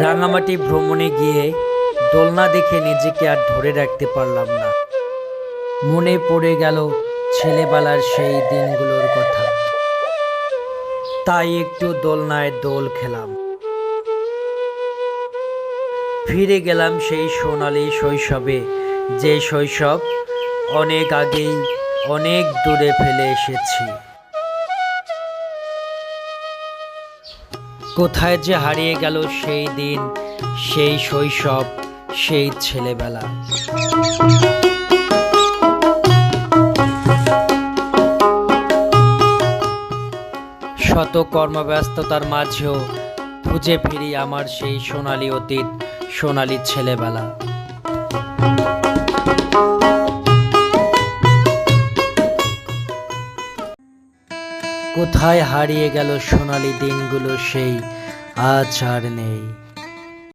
রাঙামাটি ভ্রমণে গিয়ে দোলনা দেখে নিজেকে আর ধরে রাখতে পারলাম না। মনে পড়ে গেল ছেলেবেলার সেই দিনগুলোর কথা। তাই একটু দোলনায় দোল খেলাম। ফিরে গেলাম সেই সোনালি শৈশবে। যে শৈশব অনেক আগেই অনেক দূরে ফেলে এসেছি। কোথায় যে হারিয়ে গেল সেই দিন, সেই শৈশব, সেই ছেলেবেলা। শত কর্মব্যস্ততার মাঝেও খুঁজে ফিরি আমার সেই সোনালি অতীত, সোনালি ছেলেবেলা। কোথায় হারিয়ে গেল সোনালি দিনগুলো সেই আজ আর নেই।